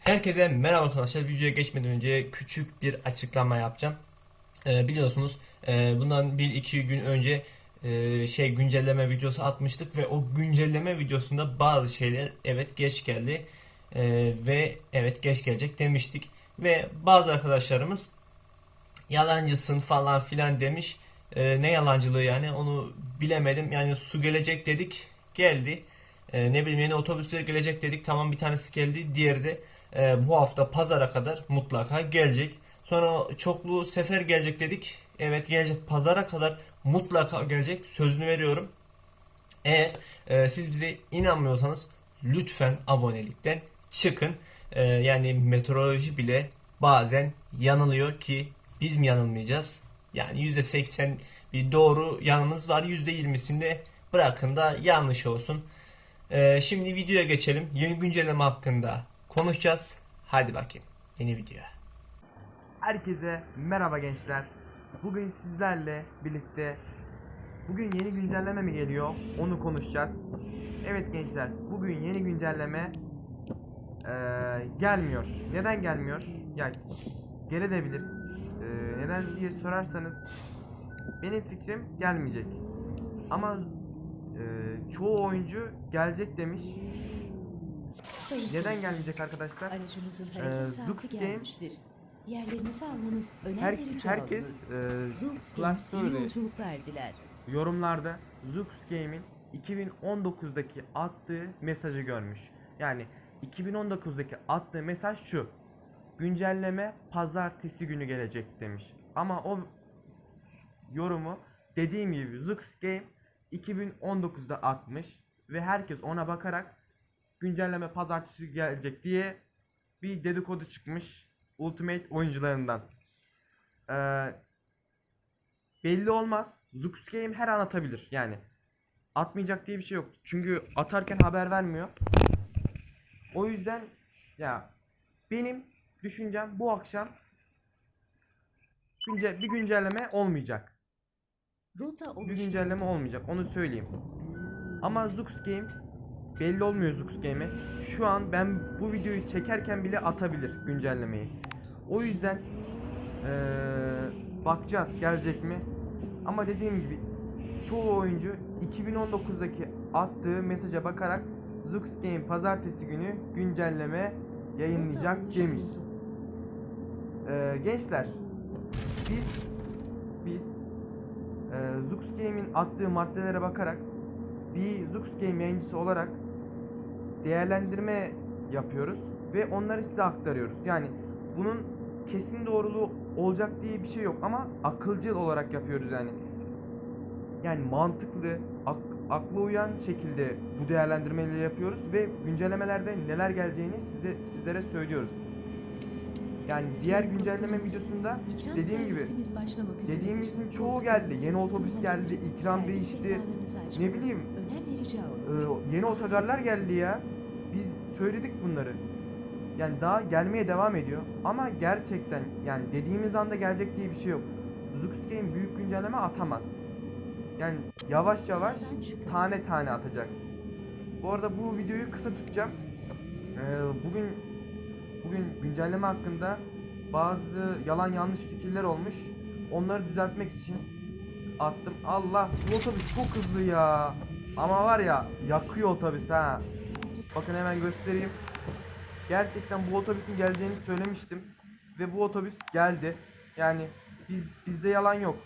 Herkese merhaba arkadaşlar. Videoya geçmeden önce küçük bir açıklama yapacağım. Ee, biliyorsunuz e, bundan 1-2 gün önce e, şey güncelleme videosu atmıştık ve o güncelleme videosunda bazı şeyler evet geç geldi E, ve evet geç gelecek demiştik ve bazı arkadaşlarımız yalancısın falan filan demiş. E, ne yalancılığı yani onu bilemedim. Yani su gelecek dedik geldi. E, ne bileyim yeni otobüsler gelecek dedik. Tamam bir tanesi geldi. Diğeri de e, bu hafta pazara kadar mutlaka gelecek. Sonra çoklu sefer gelecek dedik. Evet gelecek pazara kadar mutlaka gelecek. Sözünü veriyorum. Eğer e, siz bize inanmıyorsanız lütfen abonelikten çıkın. E, yani meteoroloji bile bazen yanılıyor ki biz mi yanılmayacağız? Yani %80 bir doğru yanımız var. %20'sinde bırakın da yanlış olsun. E, şimdi videoya geçelim. Yeni güncelleme hakkında konuşacağız. Hadi bakayım yeni videoya. Herkese merhaba gençler. Bugün sizlerle birlikte bugün yeni güncelleme mi geliyor? Onu konuşacağız. Evet gençler, bugün yeni güncelleme eee, gelmiyor. Neden gelmiyor? Ya gelebilir. Eee, neden diye sorarsanız benim fikrim gelmeyecek. Ama eee, çoğu oyuncu gelecek demiş. Sayın Neden gelmeyecek arkadaşlar? Aracınızın Ee, hareket saati Zux Game- gelmiştir. Yerlerinizi almanız önem Her, verici herkes olmalı. eee Zux Games iyi Cluster'ı yolculuklar diler. yorumlarda Zux Game'in 2019'daki attığı mesajı görmüş. Yani 2019'daki attığı mesaj şu. Güncelleme pazartesi günü gelecek demiş. Ama o yorumu dediğim gibi Zux Game 2019'da atmış ve herkes ona bakarak güncelleme pazartesi gelecek diye bir dedikodu çıkmış Ultimate oyuncularından. Ee, belli olmaz. Zux Game her an atabilir. Yani atmayacak diye bir şey yok. Çünkü atarken haber vermiyor. O yüzden ya benim düşüncem bu akşam günce bir güncelleme olmayacak. Bir güncelleme olmayacak. Onu söyleyeyim. Ama Zux Game belli olmuyor Zux Game'e. Şu an ben bu videoyu çekerken bile atabilir güncellemeyi. O yüzden eee, bakacağız gelecek mi. Ama dediğim gibi çoğu oyuncu 2019'daki attığı mesaja bakarak Zux Game pazartesi günü güncelleme yayınlayacak demiş. Ee, gençler biz biz e, Zux Game'in attığı maddelere bakarak bir Zux Game yayıncısı olarak değerlendirme yapıyoruz ve onları size aktarıyoruz. Yani bunun kesin doğruluğu olacak diye bir şey yok ama akılcıl olarak yapıyoruz yani. Yani mantıklı, ak- akla uyan şekilde bu değerlendirmeleri yapıyoruz ve güncellemelerde neler geleceğini size sizlere söylüyoruz. Yani diğer güncelleme videosunda dediğim gibi dediğimizin çoğu geldi. Yeni otobüs geldi, ikram değişti. Ne bileyim. Ee, yeni otogarlar geldi ya. Biz söyledik bunları. Yani daha gelmeye devam ediyor. Ama gerçekten yani dediğimiz anda gelecek diye bir şey yok. Zux Game büyük güncelleme atamaz. Yani yavaş yavaş tane tane atacak. Bu arada bu videoyu kısa tutacağım. Ee, bugün bugün güncelleme hakkında bazı yalan yanlış fikirler olmuş. Onları düzeltmek için attım. Allah bu otobüs çok hızlı ya. Ama var ya yakıyor otobüs ha. Bakın hemen göstereyim. Gerçekten bu otobüsün geleceğini söylemiştim. Ve bu otobüs geldi. Yani biz bizde yalan yok.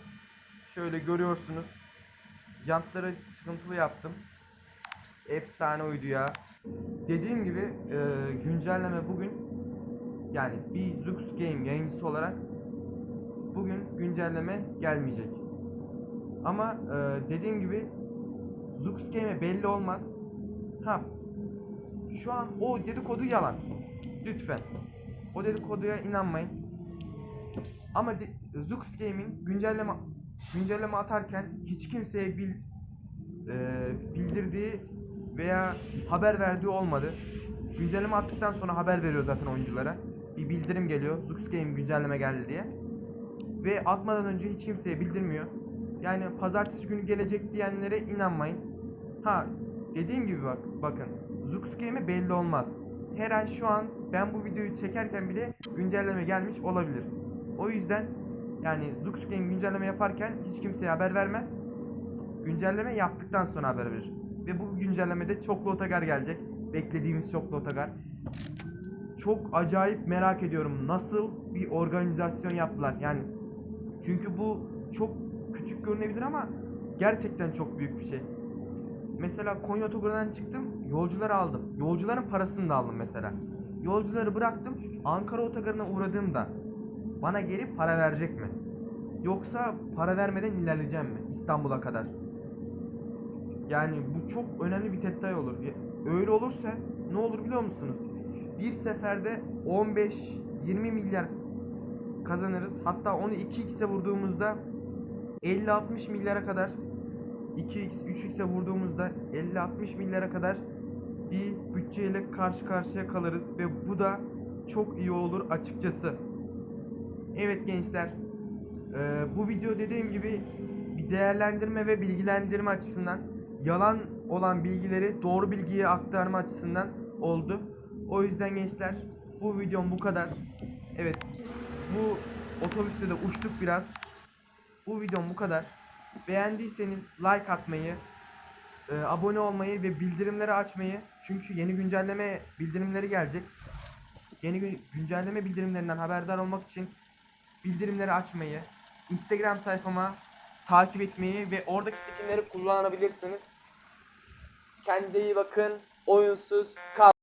Şöyle görüyorsunuz. Jantları sıkıntılı yaptım. Efsane uydu ya. Dediğim gibi e, güncelleme bugün yani bir Zux Game yayıncısı olarak bugün güncelleme gelmeyecek. Ama e, dediğim gibi Zux Game'e belli olmaz. Ha şu an o dedikodu yalan. Lütfen. O dedikoduya inanmayın. Ama de- Zux Game'in güncelleme güncelleme atarken hiç kimseye bil, e, bildirdiği veya haber verdiği olmadı. Güncelleme attıktan sonra haber veriyor zaten oyunculara. Bir bildirim geliyor. Zux Game güncelleme geldi diye. Ve atmadan önce hiç kimseye bildirmiyor. Yani pazartesi günü gelecek diyenlere inanmayın. Ha dediğim gibi bak bakın Zux Game'e belli olmaz. her an şu an ben bu videoyu çekerken bile güncelleme gelmiş olabilir. O yüzden yani Zuxgen güncelleme yaparken hiç kimseye haber vermez. Güncelleme yaptıktan sonra haber verir. Ve bu güncellemede çoklu otogar gelecek. Beklediğimiz çoklu otogar. Çok acayip merak ediyorum nasıl bir organizasyon yaptılar. Yani çünkü bu çok küçük görünebilir ama gerçekten çok büyük bir şey. Mesela Konya otogarından çıktım, yolcuları aldım. Yolcuların parasını da aldım mesela. Yolcuları bıraktım, Ankara otogarına uğradığımda bana geri para verecek mi? Yoksa para vermeden ilerleyeceğim mi İstanbul'a kadar? Yani bu çok önemli bir detay olur. Öyle olursa ne olur biliyor musunuz? Bir seferde 15-20 milyar kazanırız. Hatta onu 2x'e vurduğumuzda 50-60 milyara kadar 2x 3x'e vurduğumuzda 50-60 milyara kadar bir bütçeyle karşı karşıya kalırız ve bu da çok iyi olur açıkçası. Evet gençler, eee, bu video dediğim gibi bir değerlendirme ve bilgilendirme açısından yalan olan bilgileri doğru bilgiye aktarma açısından oldu. O yüzden gençler bu videom bu kadar. Evet bu otobüste de uçtuk biraz. Bu videom bu kadar. Beğendiyseniz like atmayı, e, abone olmayı ve bildirimleri açmayı çünkü yeni güncelleme bildirimleri gelecek. Yeni gün- güncelleme bildirimlerinden haberdar olmak için bildirimleri açmayı, Instagram sayfama takip etmeyi ve oradaki skinleri kullanabilirsiniz. Kendinize iyi bakın. Oyunsuz kal.